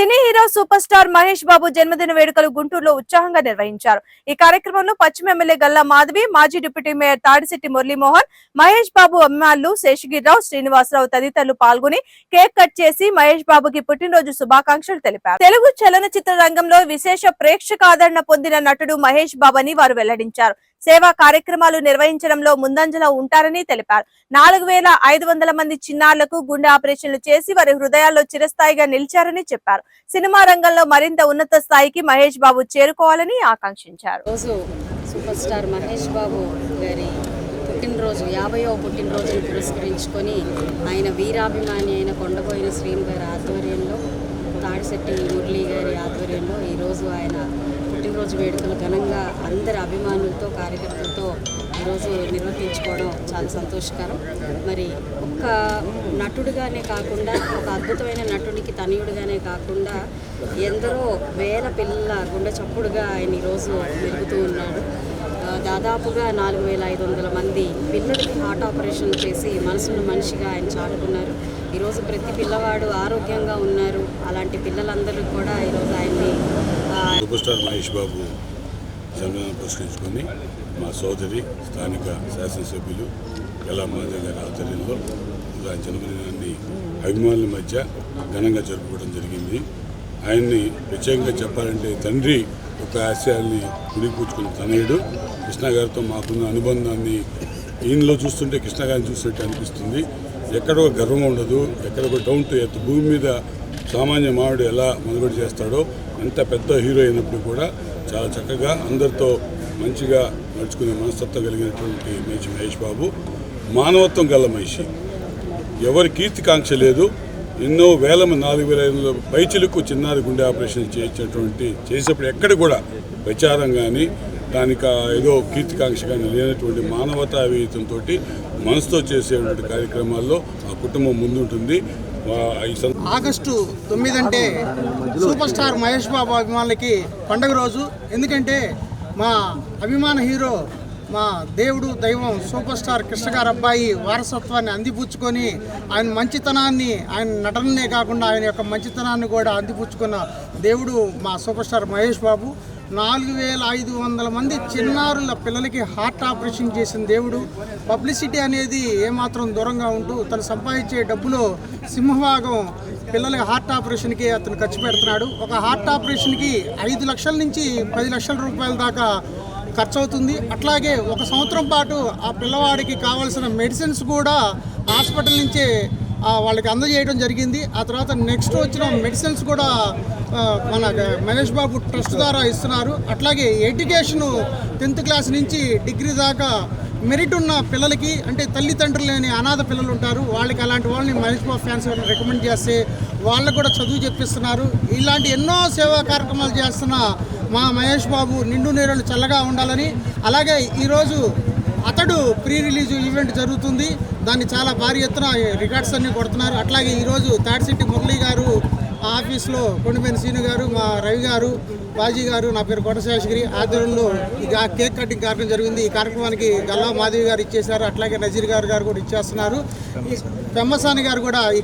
Cine hero super star Mahesh Babu జన్మదిన వేడుకలు గుంటూరులో ఉత్సాహంగా నిర్వహించారు. ఈ కార్యక్రమంలో పశ్చిమ ఎమ్మెల్యే గల్లా మాధవి మాజీ డిప్యూటీ మేయర్ తాడిశెట్టి మురళీమోహన్ మహేష్ బాబు అభిమానులు శేషగిరిరావు శ్రీనివాసరావు తదితరులు పాల్గొని కేక్ కట్ చేసి మహేష్ బాబుకి పుట్టినరోజు శుభాకాంక్షలు తెలిపారు. తెలుగు చలనచిత్ర రంగంలో విశేష ప్రేక్షక ఆదరణ పొందిన నటుడు మహేష్ బాబు అని వారు వెల్లడించారు. సేవా కార్యక్రమాలు నిర్వహించడంలో ముందంజలో ఉంటారని తెలిపారు. నాలుగు వేల ఐదు వందల మంది చిన్నారులకు గుండె ఆపరేషన్లు చేసి వారి హృదయాల్లో చిరస్థాయిగా నిలిచారని చెప్పారు. సినిమా రంగంలో మరింత ఉన్నత స్థాయికి మహేష్ బాబు చేరుకోవాలని ఆకాంక్షించారు. రోజు సూపర్ స్టార్ మహేష్ బాబు గారి పుట్టినరోజు యాభైవ పుట్టినరోజును పురస్కరించుకొని ఆయన వీరాభిమాని అయిన కొండపోయిన శ్రీను గారి ఆధ్వర్యంలో తాడిశెట్టి మురళి గారి ఆధ్వర్యంలో ఈరోజు ఆయన పుట్టినరోజు వేడుకలు ఘనంగా అందరి అభిమానులతో కార్యకర్తలతో ఈరోజు నిర్వర్తించుకోవడం చాలా సంతోషకరం. మరి ఒక్క నటుడిగానే కాకుండా ఒక అద్భుతమైన నటుడికి తనయుడిగానే కాకుండా ఎందరో వేల పిల్లల గుండె చప్పుడుగా ఆయన ఈరోజు మెరుగుతూ ఉన్నాడు. దాదాపుగా నాలుగు వేల ఐదు వందల మంది పిల్లలకి హార్ట్ ఆపరేషన్ చేసి మనసున్న మనిషిగా ఆయన చాటుకున్నారు. ఈరోజు ప్రతి పిల్లవాడు ఆరోగ్యంగా ఉన్నారు. అలాంటి పిల్లలందరూ కూడా ఈరోజు సూపర్ స్టార్ మహేష్ బాబు జన్మదినం పురస్కరించుకొని మా సోదరి స్థానిక శాసనసభ్యులు ఎలా మాధవ్ గారి ఆధ్వర్యంలో ఇలా జన్మదినాన్ని అభిమానుల మధ్య ఘనంగా జరుపుకోవడం జరిగింది. ఆయన్ని ప్రత్యేకంగా చెప్పాలంటే తండ్రి ఒక ఆశయాల్ని పుడిపూచుకున్న తనయుడు కృష్ణ గారితో మాకున్న అనుబంధాన్ని ఈయనలో చూస్తుంటే కృష్ణ గారిని చూసినట్టు అనిపిస్తుంది. ఎక్కడ ఒక గర్వం ఉండదు ఎక్కడ ఒక డౌన్ టు ఎత్ భూమి మీద సామాన్య మానవుడు ఎలా మనుగడ చేస్తాడో ఎంత పెద్ద హీరో అయినప్పుడు కూడా చాలా చక్కగా అందరితో మంచిగా నడుచుకునే మనస్తత్వం కలిగినటువంటి మనిషి మహేష్ బాబు. మానవత్వం గల మనిషి. ఎవరి కీర్తికాంక్ష లేదు. ఎన్నో వేల మంది నాలుగు వేల ఐదు వందల పైచిలకు చిన్నారి గుండె ఆపరేషన్ చేయించినటువంటి చేసేప్పుడు ఎక్కడ కూడా ప్రచారం కానీ దానికి ఏదో కీర్తికాంక్ష కానీ లేనటువంటి మానవతా వేతంతో మనసుతో చేసేటువంటి కార్యక్రమాల్లో ఆ కుటుంబం ముందుంటుంది. ఆగస్టు తొమ్మిది అంటే సూపర్ స్టార్ మహేష్ బాబు అభిమానులకి పండగ రోజు. ఎందుకంటే మా అభిమాన హీరో మా దేవుడు దైవం సూపర్ స్టార్ కృష్ణగార అబ్బాయి వారసత్వాన్ని అందిపుచ్చుకొని ఆయన మంచితనాన్ని ఆయన నటననే కాకుండా ఆయన యొక్క మంచితనాన్ని కూడా అందిపుచ్చుకున్న దేవుడు మా సూపర్ స్టార్ మహేష్ బాబు. నాలుగు వేల ఐదు వందల మంది చిన్నారుల పిల్లలకి హార్ట్ ఆపరేషన్ చేసిన దేవుడు. పబ్లిసిటీ అనేది ఏమాత్రం దూరంగా ఉంటూ తను సంపాదించే డబ్బులో సింహభాగం పిల్లల హార్ట్ ఆపరేషన్కి అతను ఖర్చు పెడుతున్నాడు. ఒక హార్ట్ ఆపరేషన్కి ఐదు లక్షల నుంచి పది లక్షల రూపాయల దాకా ఖర్చు అవుతుంది అట్లాగే ఒక సంవత్సరం పాటు ఆ పిల్లవాడికి కావాల్సిన మెడిసిన్స్ కూడా హాస్పిటల్ నుంచే వాళ్ళకి అందజేయడం జరిగింది. ఆ తర్వాత నెక్స్ట్ వచ్చిన మెడిసిన్స్ కూడా మన మహేష్ బాబు ట్రస్ట్ ద్వారా ఇస్తున్నారు. అట్లాగే ఎడ్యుకేషను టెన్త్ క్లాస్ నుంచి డిగ్రీ దాకా మెరిట్ ఉన్న పిల్లలకి అంటే తల్లిదండ్రులు లేని అనాథ పిల్లలు ఉంటారు. వాళ్ళకి అలాంటి వాళ్ళని మహేష్ బాబు ఫ్యాన్స్ రికమెండ్ చేస్తే వాళ్ళకు కూడా చదువు చెప్పిస్తున్నారు. ఇలాంటి ఎన్నో సేవా కార్యక్రమాలు చేస్తున్న మా మహేష్ బాబు నిండు నేరలు చల్లగా ఉండాలని అలాగే ఈరోజు అతడు ప్రీ రిలీజ్ ఈవెంట్ జరుగుతుంది. దాన్ని చాలా భారీ ఎత్తున రికార్డ్స్ అన్ని కొడుతున్నారు. అట్లాగే ఈరోజు తాడిశెట్టి మురళి గారు ఆ ఆఫీస్లో కొండపైన సీను గారు మా రవి గారు బాజీ గారు నా పేరు కోటశేషగిరి ఆధ్వర్యంలో ఈ కేక్ కటింగ్ కార్యక్రమం జరిగింది. ఈ కార్యక్రమానికి గల్లా మాధవి గారు ఇచ్చేశారు. అట్లాగే నజీర్ గారు గారు కూడా ఇచ్చేస్తున్నారు. పెమ్మసాని గారు కూడా ఈ